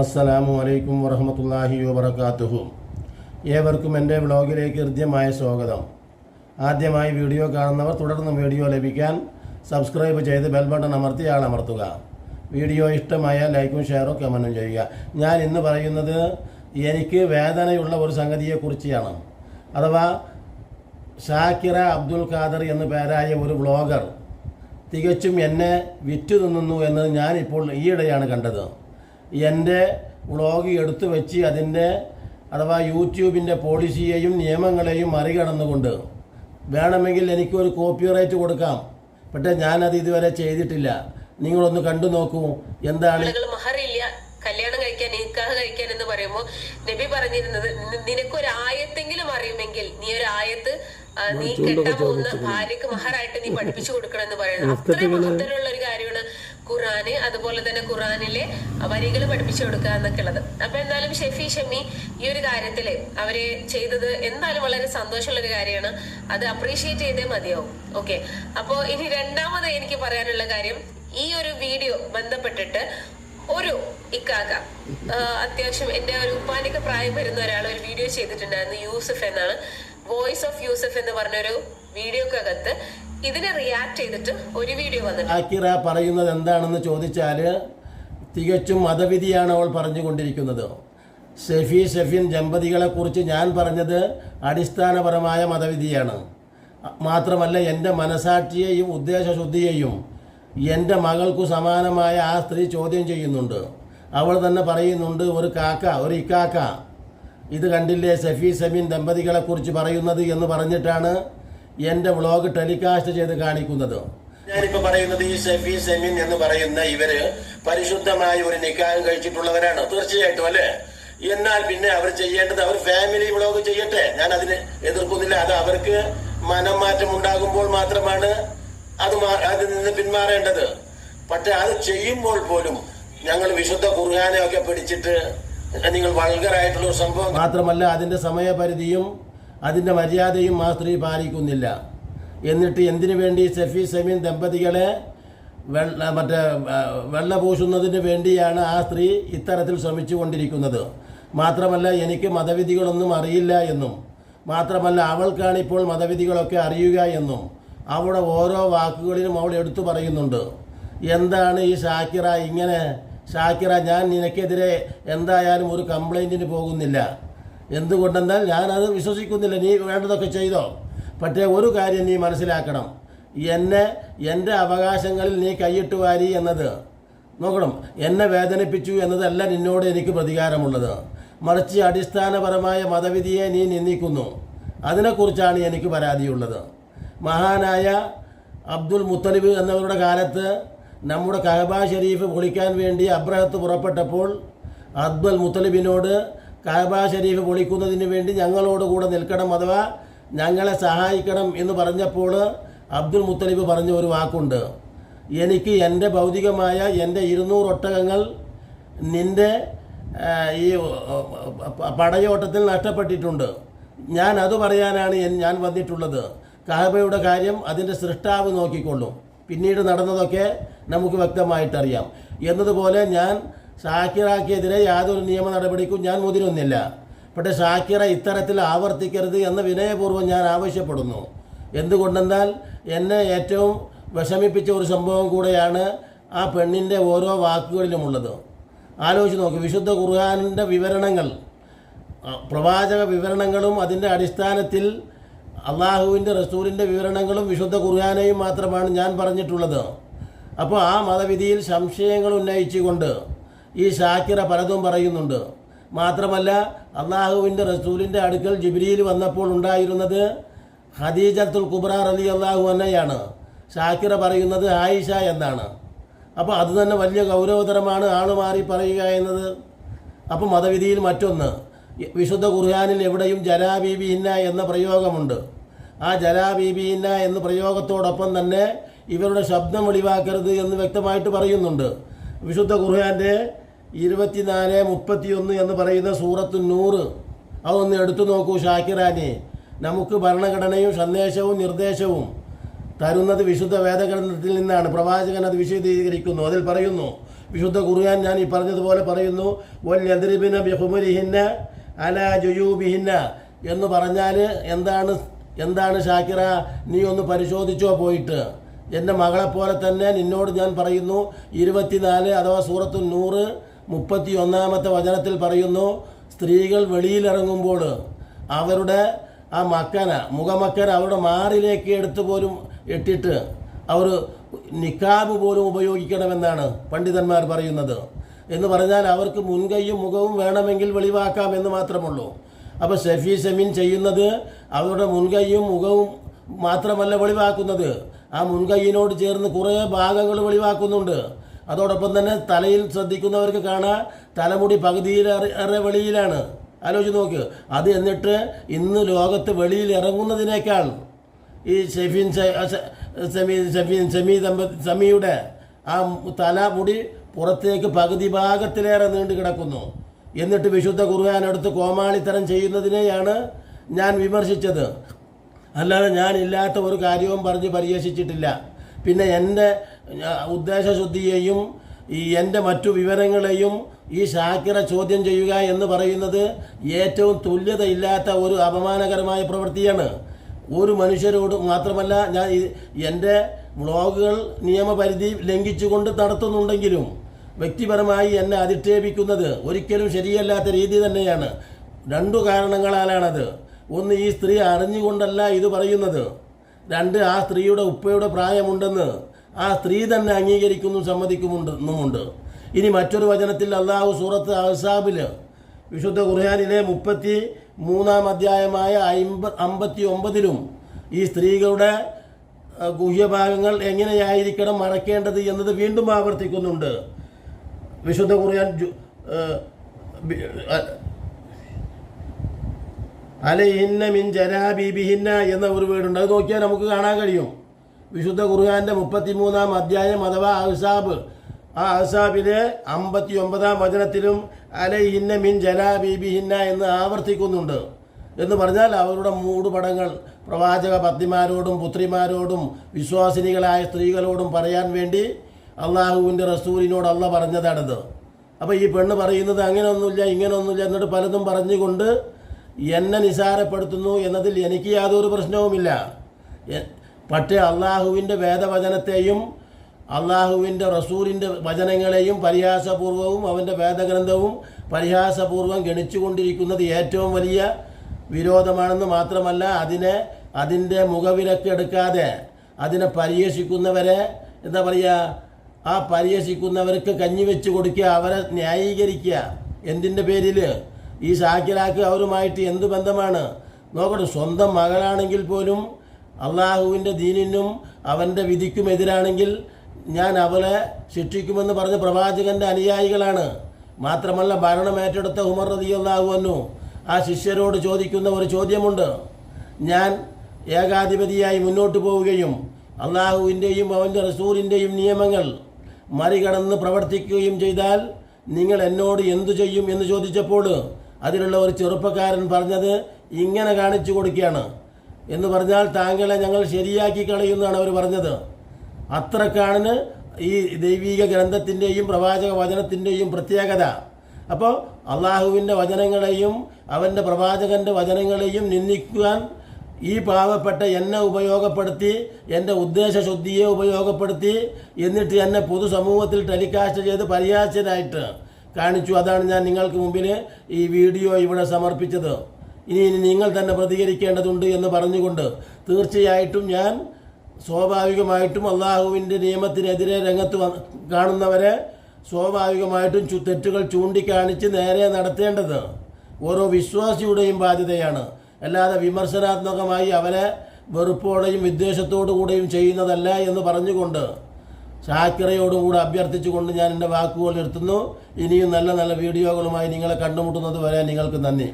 അസ്സലാമു അലൈക്കും വറഹമത്തല്ലാഹി വബർക്കാത്തുഹു ഏവർക്കും എന്റെ വ്ളോഗിലേക്ക് ഹൃദ്യമായ സ്വാഗതം. ആദ്യമായി വീഡിയോ കാണുന്നവർ തുടർന്ന് വീഡിയോ ലഭിക്കാൻ സബ്സ്ക്രൈബ് ചെയ്ത് ബെൽ ബട്ടൺ അമർത്തി ആളമർത്തുക. വീഡിയോ ഇഷ്ടമായ ലൈക്കും ഷെയറും കമന്റും ചെയ്യുക. ഞാൻ ഇന്ന് പറയുന്നത് എനിക്ക് വേദനയുള്ള ഒരു സംഗതിയെക്കുറിച്ചാണ്. അഥവാ ഷാക്കിറ അബ്ദുൽ ഖാദർ എന്നു പേരായ ഒരു വ്ളോഗർ തികച്ചും എന്നെ വിറ്റു തിന്നുന്നു എന്ന് ഞാനിപ്പോൾ ഈയിടെയാണ് കണ്ടത്. എന്റെ വ്ളോഗ് എടുത്തു വെച്ച് അതിന്റെ അഥവാ യൂട്യൂബിന്റെ പോളിസിയെയും നിയമങ്ങളെയും മറികടന്നുകൊണ്ട് വേണമെങ്കിൽ എനിക്കൊരു കോപ്പിറൈറ്റ് കൊടുക്കാം. പക്ഷേ ഞാനത് ഇതുവരെ ചെയ്തിട്ടില്ല. നിങ്ങളൊന്ന് കണ്ടു നോക്കൂ. എന്താണ്? കല്യാണം കഴിക്കാൻ നിക്കാഹ് കഴിക്കാൻ എന്ന് പറയുമ്പോൾ നബി പറഞ്ഞിരുന്നത് നിനക്കൊരു ആയത്തെങ്കിലും അറിയുമെങ്കിൽ നീ ഒരു ആയത്ത് നീ കെട്ടാൻ പോകുന്ന ഭാര്യക്ക് മഹറായിട്ട് നീ പഠിപ്പിച്ചു കൊടുക്കണം എന്ന് പറയുന്നത് അത്രയും മഹത്തരമുള്ള ഒരു കാര്യമാണ് ഖുറാന് അതുപോലെ തന്നെ ഖുറാനിലെ വരികൾ പഠിപ്പിച്ചു കൊടുക്കുക എന്നൊക്കെ ഉള്ളത് അപ്പൊ എന്തായാലും ഷെഫി ഷമി ഈ ഒരു കാര്യത്തിൽ അവർ ചെയ്തത് എന്തായാലും വളരെ സന്തോഷമുള്ള ഒരു കാര്യമാണ്. അത് അപ്രീഷിയേറ്റ് ചെയ്തേ മതിയാവും. ഓക്കെ അപ്പോ ഇനി രണ്ടാമത് എനിക്ക് പറയാനുള്ള കാര്യം ഈ ഒരു വീഡിയോ ബന്ധപ്പെട്ടിട്ട് ഒരു ഇക്കാക്ക അത്യാവശ്യം എന്റെ ഒരു ഉപ്പാനൊക്കെ പ്രായം വരുന്ന ഒരാൾ ഒരു വീഡിയോ ചെയ്തിട്ടുണ്ടായിരുന്നു യൂസഫ് എന്നാണ്. വോയിസ് ഓഫ് യൂസഫ് എന്ന് പറഞ്ഞൊരു വീഡിയോക്കകത്ത് ഇതിനെ റിയാക്ട് ചെയ്തിട്ട് ഒരു വീഡിയോ വന്നിട്ടുണ്ട്. ആക്കിറ പറയുന്നത് എന്താണെന്ന് ചോദിച്ചാൽ തികച്ചും മതവിധിയാണ് അവൾ പറഞ്ഞുകൊണ്ടിരിക്കുന്നത്. ഷെഫി ഷെഫിൻ ദമ്പതികളെക്കുറിച്ച് ഞാൻ പറഞ്ഞത് അടിസ്ഥാനപരമായ മതവിധിയാണ്. മാത്രമല്ല എന്റെ മനസാക്ഷിയെയും ഉദ്ദേശശുദ്ധിയെയും എന്റെ മകൾക്കു സമാനമായ ആ സ്ത്രീ ചോദ്യം ചെയ്യുന്നുണ്ട്. അവൾ തന്നെ പറയുന്നുണ്ട് ഒരു കാക്ക ഒരു ഇക്കാക്ക ഇത് കണ്ടില്ലേ സഫി സമീൻ ദമ്പതികളെക്കുറിച്ച് പറയുന്നത് എന്ന് പറഞ്ഞിട്ടാണ് എന്റെ വ്ളോഗ് ടെലികാസ്റ്റ് ചെയ്ത് കാണിക്കുന്നത്. ഞാനിപ്പോ പറയുന്നത് ഈ സഫി സെമിൻ എന്ന് പറയുന്ന ഇവർ പരിശുദ്ധമായ ഒരു നിക്കാഹം കഴിച്ചിട്ടുള്ളവരാണ്. തീർച്ചയായിട്ടും അല്ലെ? എന്നാൽ പിന്നെ അവർ ചെയ്യേണ്ടത് അവർ ഫാമിലി വ്ളോഗ് ചെയ്യട്ടെ. ഞാൻ അതിന് എതിർക്കുന്നില്ല. അത് അവർക്ക് മനം മാറ്റം ഉണ്ടാകുമ്പോൾ മാത്രമാണ് അത് അതിൽ നിന്ന് പിന്മാറേണ്ടത്. പക്ഷെ അത് ചെയ്യുമ്പോൾ പോലും ഞങ്ങൾ വിശുദ്ധ ഖുർആാനെ ഒക്കെ പിടിച്ചിട്ട് നിങ്ങൾ വൾഗറായിട്ടുള്ള ഒരു സംഭവം മാത്രമല്ല അതിന്റെ സമയപരിധിയും അതിന്റെ മര്യാദയും ആ സ്ത്രീ പാലിക്കുന്നില്ല. എന്നിട്ട് എന്തിനു വേണ്ടി സെഫി സെമീൻ ദമ്പതികളെ വെള്ള മറ്റേ വെള്ള പൂശുന്നതിന് വേണ്ടിയാണ് ആ സ്ത്രീ ഇത്തരത്തിൽ ശ്രമിച്ചു കൊണ്ടിരിക്കുന്നത് മാത്രമല്ല എനിക്ക് മതവിധികളൊന്നും അറിയില്ല എന്നും. മാത്രമല്ല അവൾക്കാണ് ഇപ്പോൾ മതവിധികളൊക്കെ അറിയുക എന്നും. അവിടെ ഓരോ വാക്കുകളിലും അവൾ എടുത്തു പറയുന്നുണ്ട്. എന്താണ് ഈ ഷാക്കിറ ഇങ്ങനെ ഷാക്കിറ ഞാൻ നിനക്കെതിരെ എന്തായാലും ഒരു കംപ്ലൈന്റിന് പോകുന്നില്ല. എന്തുകൊണ്ടെന്നാൽ ഞാനത് വിശ്വസിക്കുന്നില്ല. നീ വേണ്ടതൊക്കെ ചെയ്തോ? പക്ഷേ ഒരു കാര്യം നീ മനസ്സിലാക്കണം. എന്നെ എന്റെ അവകാശങ്ങളിൽ നീ കൈയിട്ട് വാരി എന്നത്. നോക്കണം. എന്നെ വേദനിപ്പിച്ചു എന്നതല്ല നിന്നോട് എനിക്ക് പ്രതികാരമുള്ളത്. മറിച്ച് അടിസ്ഥാനപരമായ മതവിധിയെ നീ നിന്ദിക്കുന്നു. അതിനെക്കുറിച്ചാണ് എനിക്ക് പരാതിയുള്ളത്. മഹാനായ അബ്ദുൽ മുത്തലിബ് എന്നവരുടെ കാലത്ത് നമ്മുടെ കഅബ ഷരീഫ് പൊളിക്കാൻ വേണ്ടി അബ്രഹത്ത് പുറപ്പെട്ടപ്പോൾ അബ്ദുൽ മുത്തലിബിനോട് കഅബ ഷരീഫ് പൊളിക്കുന്നതിന് വേണ്ടി ഞങ്ങളോട് കൂടെ നിൽക്കണം അഥവാ ഞങ്ങളെ സഹായിക്കണം എന്ന് പറഞ്ഞപ്പോൾ അബ്ദുൽ മുത്തലിബ് പറഞ്ഞ ഒരു വാക്കുണ്ട്. എനിക്ക് എന്റെ ഭൗതികമായ എന്റെ ഇരുന്നൂറ് ഒട്ടകങ്ങൾ നിന്റെ ഈ പടയോട്ടത്തിൽ നഷ്ടപ്പെട്ടിട്ടുണ്ട്. ഞാൻ അത് പറയാനാണ് ഞാൻ വന്നിട്ടുള്ളത്. കാബയുടെ കാര്യം അതിന്റെ സൃഷ്ടാവ് നോക്കിക്കൊള്ളും. പിന്നീട് നടന്നതൊക്കെ നമുക്ക് വ്യക്തമായിട്ടറിയാം. എന്നതുപോലെ ഞാൻ ഷാക്കിറാക്കെതിരെ യാതൊരു നിയമ നടപടിക്കും ഞാൻ മുതിരുന്നില്ല. പക്ഷേ ഷാക്കിറ ഇത്തരത്തിൽ ആവർത്തിക്കരുത് എന്ന് വിനയപൂർവം ഞാൻ ആവശ്യപ്പെടുന്നു. എന്തുകൊണ്ടെന്നാൽ എന്നെ ഏറ്റവും വിഷമിപ്പിച്ച ഒരു സംഭവം കൂടെയാണ് ആ പെണ്ണിന്റെ ഓരോ വാക്കുകളിലുമുള്ളത്. ആലോചിച്ച് നോക്ക് വിശുദ്ധ ഖുർഹാനിന്റെ വിവരണങ്ങൾ പ്രവാചക വിവരണങ്ങളും അതിന്റെ അടിസ്ഥാനത്തിൽ അള്ളാഹുവിന്റെ റസൂലിന്റെ വിവരണങ്ങളും വിശുദ്ധ ഖുർഹാനെയും മാത്രമാണ് ഞാൻ പറഞ്ഞിട്ടുള്ളത്. അപ്പോൾ ആ മതവിധിയിൽ സംശയങ്ങൾ ഉന്നയിച്ചുകൊണ്ട് ഈ ഷാക്കിറ പലതും പറയുന്നുണ്ട്. മാത്രമല്ല അള്ളാഹുവിന്റെ റസൂലിന്റെ അടുക്കൽ ജിബ്രിയിൽ വന്നപ്പോൾ ഉണ്ടായിരുന്നത് ഹദീജത്തുൽ കുബ്ര റലി അള്ളാഹു അന്നയാണ് ഷാക്കിറ പറയുന്നത് ആയിഷ എന്നാണ്. അപ്പോൾ അത് തന്നെ വലിയ ഗൗരവതരമാണ് ആൾ മാറി പറയുക എന്നത്. അപ്പോൾ മതവിധിയിൽ മറ്റൊന്ന് വിശുദ്ധ ഖുർഹാനിൽ എവിടെയും ജലാബീബിഹിന്ന എന്ന പ്രയോഗമുണ്ട്. ആ ജലാബീബിഹിന്ന എന്ന പ്രയോഗത്തോടൊപ്പം തന്നെ ഇവരുടെ ശബ്ദം വെളിവാക്കരുത് എന്ന് വ്യക്തമായിട്ട് പറയുന്നുണ്ട്. വിശുദ്ധ ഖുർഹാന്റെ ഇരുപത്തിനാല് മുപ്പത്തിയൊന്ന് എന്ന് പറയുന്ന സൂറത്ത് നൂറ്. അതൊന്ന് എടുത്തു നോക്കൂ ഷാക്കിറാനെ. നമുക്ക് ഭരണഘടനയും സന്ദേശവും നിർദ്ദേശവും തരുന്നത് വിശുദ്ധ വേദഗ്രന്ഥത്തിൽ നിന്നാണ്. പ്രവാചകൻ അത് വിശദീകരിക്കുന്നു. അതിൽ പറയുന്നു വിശുദ്ധ ഖുർആൻ ഞാൻ ഈ പറഞ്ഞതുപോലെ പറയുന്നു ബിഹുമുലിഹിന്ന അല എന്ന് പറഞ്ഞാൽ എന്താണ് എന്താണ് ഷാക്കിറ നീ ഒന്ന് പരിശോധിച്ചോ പോയിട്ട്. എന്റെ മകളെപ്പോലെ തന്നെ നിന്നോട് ഞാൻ പറയുന്നു. ഇരുപത്തിനാല് അഥവാ സൂറത്തു നൂറ് മുപ്പത്തി ഒന്നാമത്തെ വചനത്തിൽ പറയുന്നു സ്ത്രീകൾ വെളിയിലിറങ്ങുമ്പോൾ അവരുടെ ആ മക്കന മുഖമക്കന അവരുടെ മാറിലേക്ക് എടുത്തു പോലും ഇട്ടിട്ട് അവർ നിക്കാബ് പോലും ഉപയോഗിക്കണമെന്നാണ് പണ്ഡിതന്മാർ പറയുന്നത്. എന്ന് പറഞ്ഞാൽ അവർക്ക് മുൻകൈയും മുഖവും വേണമെങ്കിൽ വെളിവാക്കാം എന്ന് മാത്രമുള്ളൂ. അപ്പോൾ ഷെഫി ഷെമീൻ ചെയ്യുന്നത് അവരുടെ മുൻകൈയും മുഖവും മാത്രമല്ല വെളിവാക്കുന്നത്. ആ മുൻകൈയിനോട് ചേർന്ന് കുറേ ഭാഗങ്ങൾ വെളിവാക്കുന്നുണ്ട്. അതോടൊപ്പം തന്നെ തലയിൽ ശ്രദ്ധിക്കുന്നവർക്ക് കാണാൻ തലമുടി പകുതിയിൽ ഏറെ വെളിയിലാണ്. ആലോചിച്ച് നോക്ക്. അത് എന്നിട്ട് ഇന്ന് ലോകത്ത് വെളിയിൽ ഇറങ്ങുന്നതിനേക്കാൾ ഈ ഷെഫീൻ ഷെമി ഷെഫീൻ ഷെമി ദമ്പ ഷമിയുടെ ആ തലമുടി പുറത്തേക്ക് പകുതി ഭാഗത്തിലേറെ നീണ്ടു കിടക്കുന്നു. എന്നിട്ട് വിശുദ്ധ ഖുർആൻ എടുത്ത് കോമാളിത്തരം ചെയ്യുന്നതിനെയാണ് ഞാൻ വിമർശിച്ചത്. അല്ലാതെ ഞാൻ ഇല്ലാത്ത ഒരു കാര്യവും പറഞ്ഞ് പരിഹസിച്ചിട്ടില്ല. പിന്നെ എന്റെ ഉദ്ദേശശുദ്ധിയെയും ഈ എന്റെ മറ്റു വിവരങ്ങളെയും ഈ ഷാക്കിറെ ചോദ്യം ചെയ്യുക എന്ന് പറയുന്നത് ഏറ്റവും തുല്യതയില്ലാത്ത ഒരു അപമാനകരമായ പ്രവൃത്തിയാണ്. ഒരു മനുഷ്യരോട് മാത്രമല്ല ഞാൻ എന്റെ വ്ളോഗുകൾ നിയമപരിധി ലംഘിച്ചുകൊണ്ട് നടത്തുന്നുണ്ടെങ്കിലും വ്യക്തിപരമായി എന്നെ അധിക്ഷേപിക്കുന്നത് ഒരിക്കലും ശരിയല്ലാത്ത രീതി തന്നെയാണ്. രണ്ടു കാരണങ്ങളാലാണത്. ഒന്ന് ഈ സ്ത്രീ അറിഞ്ഞുകൊണ്ടല്ല ഇത് പറയുന്നത്. രണ്ട് ആ സ്ത്രീയുടെ ഉപ്പയുടെ പ്രായമുണ്ടെന്ന്. ആ സ്ത്രീ തന്നെ അംഗീകരിക്കുന്നു സമ്മതിക്കുന്നുമുണ്ട്. ഇനി മറ്റൊരു വചനത്തിൽ അള്ളാഹു സൂറത്ത് അഹ്സാബിൽ വിശുദ്ധ ഖുർഹാനിലെ മുപ്പത്തി മൂന്നാം അധ്യായമായ അമ്പ അമ്പത്തി ഒമ്പതിലും ഈ സ്ത്രീകളുടെ ഗുഹ്യഭാഗങ്ങൾ എങ്ങനെയായിരിക്കണം മറക്കേണ്ടത് എന്നത് വീണ്ടും ആവർത്തിക്കുന്നുണ്ട്. വിശുദ്ധ ഖുർആൻ അലഹിന്ന മിൻ ജനാബീബിഹിന്ന എന്ന ഒരു വീടുണ്ട്. അത് നോക്കിയാൽ നമുക്ക് കാണാൻ കഴിയും. വിശുദ്ധ ഖുർആാന്റെ മുപ്പത്തിമൂന്നാം അധ്യായം അഥവാ അഹ്സാബ്. ആ അഹ്സാബിലെ അമ്പത്തി ഒമ്പതാം വചനത്തിലും അലഹിന്ന മിൻ ജലാബീബിഹിന്ന എന്ന് ആവർത്തിക്കുന്നുണ്ട്. എന്ന് പറഞ്ഞാൽ അവരുടെ മൂടുപടങ്ങൾ പ്രവാചക പത്നിമാരോടും പുത്രിമാരോടും വിശ്വാസിനികളായ സ്ത്രീകളോടും പറയാൻ വേണ്ടി അള്ളാഹുവിന്റെ റസൂലിനോട് അള്ള പറഞ്ഞതാണത്. അപ്പോൾ ഈ പെണ്ണ് പറയുന്നത് അങ്ങനെയൊന്നുമില്ല ഇങ്ങനെയൊന്നുമില്ല എന്നിട്ട് പലതും പറഞ്ഞുകൊണ്ട് എന്നെ നിസാരപ്പെടുത്തുന്നു എന്നതിൽ എനിക്ക് യാതൊരു പ്രശ്നവുമില്ല. പക്ഷേ അള്ളാഹുവിന്റെ വേദവചനത്തെയും അള്ളാഹുവിന്റെ റസൂലിന്റെ വചനങ്ങളെയും പരിഹാസപൂർവവും അവന്റെ വേദഗ്രന്ഥവും പരിഹാസപൂർവം ഗണിച്ചുകൊണ്ടിരിക്കുന്നത് ഏറ്റവും വലിയ വിരോധമാണെന്ന് മാത്രമല്ല അതിനെ അതിന്റെ മുഖവിലക്ക് എടുക്കാതെ അതിനെ പരിഹസിക്കുന്നവരെ എന്താ പറയുക ആ പരിഹസിക്കുന്നവർക്ക് കഞ്ഞി വെച്ച് കൊടുക്കുക അവരെ ന്യായീകരിക്കുക. എന്തിന്റെ പേരിൽ ഈ ഷാക്കിലാക്ക് അവരുമായിട്ട് എന്ത് ബന്ധമാണ്? നോക്കട്ടെ സ്വന്തം മകളാണെങ്കിൽ പോലും അള്ളാഹുവിന്റെ ദീനിനും അവന്റെ വിധിക്കും എതിരാണെങ്കിൽ ഞാൻ അവളെ ശിക്ഷിക്കുമെന്ന് പറഞ്ഞ പ്രവാചകന്റെ അനുയായികളാണ്. മാത്രമല്ല ഭരണം ഏറ്റെടുത്ത ഉമർ റതിയല്ലാഹുവന്നു ആ ശിഷ്യരോട് ചോദിക്കുന്ന ഒരു ചോദ്യമുണ്ട്. ഞാൻ ഏകാധിപതിയായി മുന്നോട്ട് പോവുകയും അള്ളാഹുവിന്റെയും അവന്റെ റസൂലിന്റെയും നിയമങ്ങൾ മറികടന്ന് പ്രവർത്തിക്കുകയും ചെയ്താൽ നിങ്ങൾ എന്നോട് എന്തു ചെയ്യും എന്ന് ചോദിച്ചപ്പോൾ അതിലുള്ള ഒരു ചെറുപ്പക്കാരൻ പറഞ്ഞത് ഇങ്ങനെ കാണിച്ചു കൊടുക്കുകയാണ്. എന്ന് പറഞ്ഞാൽ താങ്കളെ ഞങ്ങൾ ശരിയാക്കി കളയുമെന്നാണ് അവർ പറഞ്ഞത്. അത്രക്കാണ് ഈ ദൈവീക ഗ്രന്ഥത്തിന്റെയും പ്രവാചക വചനത്തിന്റെയും പ്രത്യേകത. അപ്പോൾ അള്ളാഹുവിന്റെ വചനങ്ങളെയും അവന്റെ പ്രവാചകന്റെ വചനങ്ങളെയും നിന്ദിക്കുവാൻ ഈ പാവപ്പെട്ട എന്നെ ഉപയോഗപ്പെടുത്തി എന്റെ ഉദ്ദേശശുദ്ധിയെ ഉപയോഗപ്പെടുത്തി എന്നിട്ട് എന്നെ പൊതുസമൂഹത്തിൽ ടെലികാസ്റ്റ് ചെയ്ത് പരിഹാസ്യനായിട്ട് കാണിച്ചു. അതാണ് ഞാൻ നിങ്ങൾക്ക് മുമ്പിൽ ഈ വീഡിയോ ഇവിടെ സമർപ്പിച്ചത്. ഇനി നിങ്ങൾ തന്നെ പ്രതികരിക്കേണ്ടതുണ്ട് എന്ന് പറഞ്ഞുകൊണ്ട് തീർച്ചയായിട്ടും ഞാൻ സ്വാഭാവികമായിട്ടും അള്ളാഹുവിന്റെ നിയമത്തിനെതിരെ രംഗത്ത് കാണുന്നവരെ സ്വാഭാവികമായിട്ടും തെറ്റുകൾ ചൂണ്ടിക്കാണിച്ച് നേരെ നടത്തേണ്ടത് ഓരോ വിശ്വാസിയുടെയും ബാധ്യതയാണ്. അല്ലാതെ വിമർശനാത്മകമായി അവരെ വെറുപ്പോടെയും വിദ്വേഷത്തോടു കൂടെയും ചെയ്യുന്നതല്ല എന്ന് പറഞ്ഞുകൊണ്ട് ഷാക്കിറയോടും കൂടെ അഭ്യർത്ഥിച്ചുകൊണ്ട് ഞാൻ എന്റെ വാക്കുകൾ നിർത്തുന്നു. ഇനിയും നല്ല നല്ല വീഡിയോകളുമായി നിങ്ങളെ കണ്ടുമുട്ടുന്നത് വരെ നിങ്ങൾക്ക് നന്ദി.